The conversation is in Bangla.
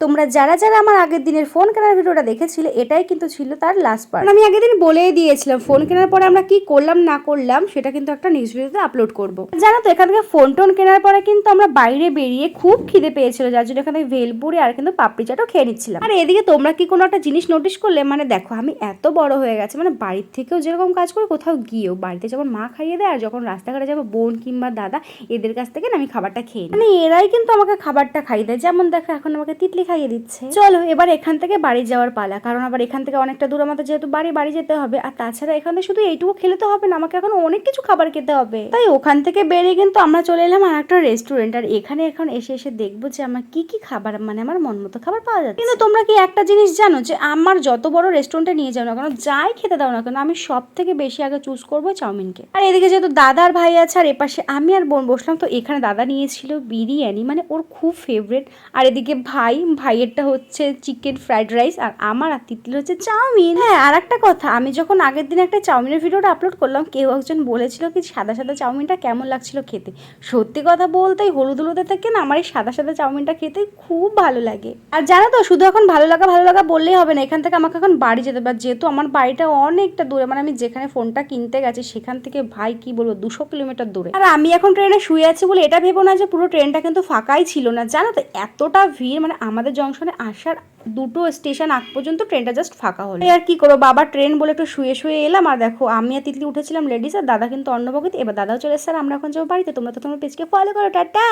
তোমরা যারা যারা আমার আগের দিনের ফোন কেনার ভিডিওটা দেখেছিলে এটাই কিন্তু ছিল তার লাস্ট পার্ট আমি আগের দিন বলেই দিয়েছিলাম ফোন কেনার পরে আমরা কি করলাম না করলাম সেটা কিন্তু একটা নিউজ ভিডিওতে আপলোড করব। জানো তো এখান থেকে ফোন টোন কেনার পরে কিন্তু আমরা বাইরে বেরিয়ে খুব খিদে পেয়েছিল যার জন্য এখানে ভেলপুরি আর কিন্তু পাপড়ি চাটও খেয়ে নিচ্ছিলাম। আর এদিকে তোমরা কি কোনো একটা জিনিস নোটিস করলে? মানে দেখো আমি এত বড় হয়ে গেছে মানে বাড়ির থেকেও যেরকম কাজ করি কোথাও গিয়েও বাড়িতে যখন মা খাইয়ে দেয় আর যখন রাস্তাঘাটে যাব বোন কিংবা দাদা এদের কাছ থেকে না আমি খাবারটা খেয়ে। মানে এরাই কিন্তু আমাকে খাবারটা খাইয়ে দেয়। যেমন দেখো এখন আমাকে তিতলি খাইয়ে দিচ্ছে। চলো, এবার এখান থেকে বাড়ি যাওয়ার পালা। কারণ আবার এখান থেকে অনেকটা দূর আমাদের যেহেতু বাড়ি বাড়ি যেতে হবে। আর তাছাড়া এখানে শুধু এইটুকু খেলে তো হবে না, আমাকে এখন অনেক কিছু খাবার খেতে হবে। তাই ওখান থেকে বেরিয়ে কিন্তু আমরা চলে এলাম আর একটা রেস্টুরেন্ট আর এখানে এখন এসে এসে দেখব যে আমার কি কি খাবার মানে আমার মন মতো খাবার পাওয়া যাচ্ছে। কিন্তু তোমরা কি একটা জিনিস জানো যে আমার যত বড় রেস্টুরেন্টে নিয়ে যাও না কেন, যাই খেতে দাও না কেন, আমি সব থেকে বেশি আগে চুজ করব চাউমিনকে। আর এদিকে যেহেতু দাদার ভাই আছে আর এপাশে আমি আর বোন বসলাম, তো এখানে দাদা নিয়েছিল বিরিয়ানি মানে ওর খুব ফেভারেট আর এদিকে ভাই ভাইয়েরটা হচ্ছে চিকেন ফ্রাইড রাইস আর আমার আর তিতলির হচ্ছে চাউমিন। হ্যাঁ আর একটা কথা, আমি যখন আগের দিন একটা চাউমিনের ভিডিওটা আপলোড করলাম, কেউ একজন বলেছিল কি সাদা সাদা চাউমিনটা কেমন লাগছিল খেতে। সত্যি কথা বলতে হলুদ হলুদে থেকে না আমার এই সাদা সাদা চাউমিনটা খেতে খুব ভালো লাগে। আর জানো তো, শুধু এখন ভালো লাগা ভালো লাগা বললেই হবে না, এখান থেকে আমাকে এখন বাড়ি যেতে আর যেহেতু আমার বাড়িটা অনেকটা দূরে মানে আমি যেখানে ফোনটা কিনতে গেছি, সেখান থেকে ভাই কি বলব, দুশো কিলোমিটার দূরে। আর আমি এখন ট্রেনে শুয়ে আছি বলে এটা ভেবো না যে পুরো ট্রেনটা কিন্তু ফাঁকাই ছিল না। জানো তো, এতটা ভিড় মানে আমাদের জংশনে আসার দুটো স্টেশন আগ পর্যন্ত ট্রেনটা জাস্ট ফাঁকা হলো। আর কি করো বাবা ট্রেন বলে একটু শুয়ে শুয়ে এলাম, আর দেখো, আমি আর তিতলি উঠেছিলাম লেডিস আর দাদা কিন্তু অন্য বগিতে এবার দাদাও চলে এসে আমরা এখন যাব বাড়িতে। তোমরা তো তোমার পেজকে ফলো করো, টাটা!